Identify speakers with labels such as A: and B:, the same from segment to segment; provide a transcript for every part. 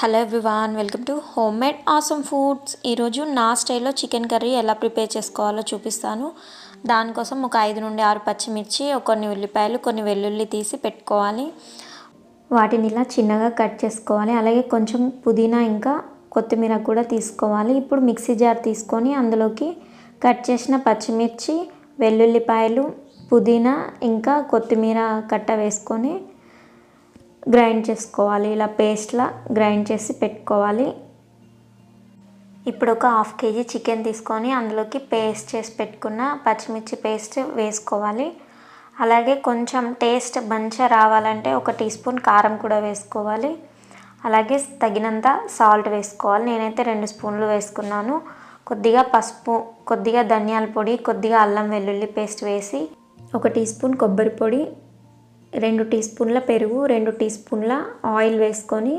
A: Hello everyone welcome to home made awesome foods. ఈరోజు నా స్టైల్లో చికెన్ కర్రీ ఎలా ప్రిపేర్ చేసుకోవాలో చూపిస్తాను. దానికోసం ఒక ఐదు నుండి ఆరు పచ్చిమిర్చి కొన్ని ఉల్లిపాయలు కొన్ని వెల్లుల్లి తీసి పెట్టుకోవాలి. వాటిని ఇలా చిన్నగా కట్ చేసుకోవాలి. అలాగే కొంచెం పుదీనా ఇంకా కొత్తిమీర కూడా తీసుకోవాలి. ఇప్పుడు మిక్సీ జార్ తీసుకొని అందులోకి కట్ చేసిన పచ్చిమిర్చి వెల్లుల్లిపాయలు పుదీనా ఇంకా కొత్తిమీర కట్ట వేసుకొని గ్రైండ్ చేసుకోవాలి. ఇలా పేస్ట్లా గ్రైండ్ చేసి పెట్టుకోవాలి. ఇప్పుడు ఒక హాఫ్ కేజీ చికెన్ తీసుకొని అందులోకి పేస్ట్ చేసి పెట్టుకున్న పచ్చిమిర్చి పేస్ట్ వేసుకోవాలి. అలాగే కొంచెం టేస్ట్ మంచిగా రావాలంటే ఒక టీ స్పూన్ కారం కూడా వేసుకోవాలి. అలాగే తగినంత సాల్ట్ వేసుకోవాలి. నేనైతే రెండు స్పూన్లు వేసుకున్నాను. కొద్దిగా పసుపు కొద్దిగా ధనియాల పొడి కొద్దిగా అల్లం వెల్లుల్లి పేస్ట్ వేసి ఒక టీ స్పూన్ కొబ్బరి పొడి రెండు టీ స్పూన్ల పెరుగు రెండు టీ స్పూన్ల ఆయిల్ వేసుకొని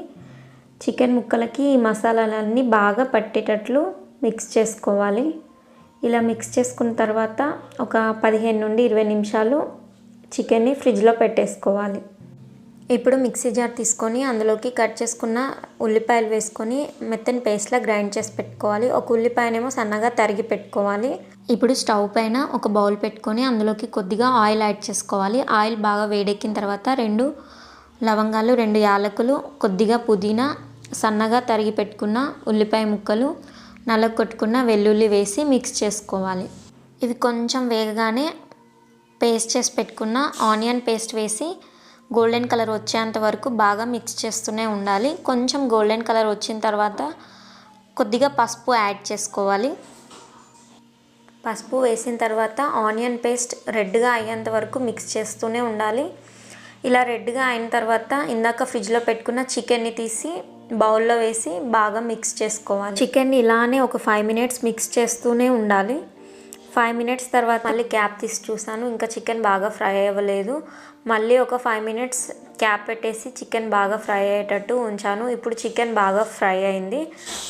A: చికెన్ ముక్కలకి ఈ మసాలాలన్నీ బాగా పట్టేటట్లు మిక్స్ చేసుకోవాలి. ఇలా మిక్స్ చేసుకున్న తర్వాత ఒక పదిహేను నుండి ఇరవై నిమిషాలు చికెన్ని ఫ్రిడ్జ్లో పెట్టేసుకోవాలి. ఇప్పుడు మిక్సీ జార్ తీసుకొని అందులోకి కట్ చేసుకున్న ఉల్లిపాయలు వేసుకొని మెత్తని పేస్ట్లా గ్రైండ్ చేసి పెట్టుకోవాలి. ఒక ఉల్లిపాయనేమో సన్నగా తరిగి పెట్టుకోవాలి. ఇప్పుడు స్టవ్ పైన ఒక బౌల్ పెట్టుకొని అందులోకి కొద్దిగా ఆయిల్ యాడ్ చేసుకోవాలి. ఆయిల్ బాగా వేడెక్కిన తర్వాత రెండు లవంగాలు రెండు యాలకులు కొద్దిగా పుదీనా సన్నగా తరిగి పెట్టుకున్న ఉల్లిపాయ ముక్కలు నల్ల కొట్టుకున్న వెల్లుల్లి వేసి మిక్స్ చేసుకోవాలి. ఇవి కొంచెం వేగగానే పేస్ట్ చేసి పెట్టుకున్న ఆనియన్ పేస్ట్ వేసి గోల్డెన్ కలర్ వచ్చేంత వరకు బాగా మిక్స్ చేస్తూనే ఉండాలి. కొంచెం గోల్డెన్ కలర్ వచ్చిన తర్వాత కొద్దిగా పసుపు యాడ్ చేసుకోవాలి. పసుపు వేసిన తర్వాత ఆనియన్ పేస్ట్ రెడ్గా అయ్యేంత వరకు మిక్స్ చేస్తూనే ఉండాలి. ఇలా రెడ్గా అయిన తర్వాత ఇందాక ఫ్రిడ్జ్లో పెట్టుకున్న చికెన్ని తీసి బౌల్లో వేసి బాగా మిక్స్ చేసుకోవాలి. చికెన్ ఇలానే ఒక ఫైవ్ మినిట్స్ మిక్స్ చేస్తూనే ఉండాలి. ఫైవ్ మినిట్స్ తర్వాత మళ్ళీ క్యాప్ తీసి చూసాను. ఇంకా చికెన్ బాగా ఫ్రై అవ్వలేదు. మళ్ళీ ఒక ఫైవ్ మినిట్స్ క్యాప్ పెట్టేసి చికెన్ బాగా ఫ్రై అయ్యేటట్టు ఉంచాను. ఇప్పుడు చికెన్ బాగా ఫ్రై అయింది.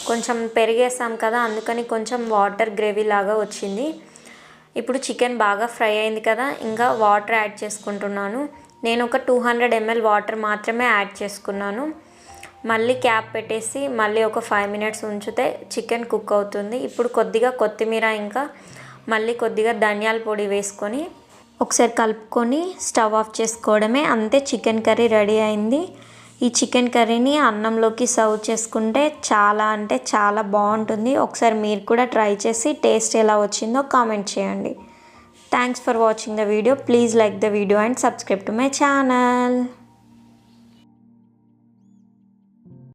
A: కొంచెం పెరిగేసాం కదా అందుకని కొంచెం వాటర్ గ్రేవీ లాగా వచ్చింది. ఇప్పుడు చికెన్ బాగా ఫ్రై అయింది కదా ఇంకా వాటర్ యాడ్ చేసుకుంటున్నాను. నేను ఒక టూ హండ్రెడ్ ఎంఎల్ వాటర్ మాత్రమే యాడ్ చేసుకున్నాను. మళ్ళీ క్యాప్ పెట్టేసి మళ్ళీ ఒక ఫైవ్ మినిట్స్ ఉంచితే చికెన్ కుక్ అవుతుంది. ఇప్పుడు కొద్దిగా కొత్తిమీర ఇంకా మళ్ళీ కొద్దిగా ధనియాల పొడి వేసుకొని ఒకసారి కలుపుకొని స్టవ్ ఆఫ్ చేసుకోవడమే. అంతే చికెన్ కర్రీ రెడీ అయింది. ఈ చికెన్ కర్రీని అన్నంలోకి సర్వ్ చేసుకుంటే చాలా అంటే చాలా బాగుంటుంది. ఒకసారి మీరు కూడా ట్రై చేసి టేస్ట్ ఎలా వచ్చిందో కామెంట్ చేయండి. Thanks for watching the video please like the video and subscribe to my channel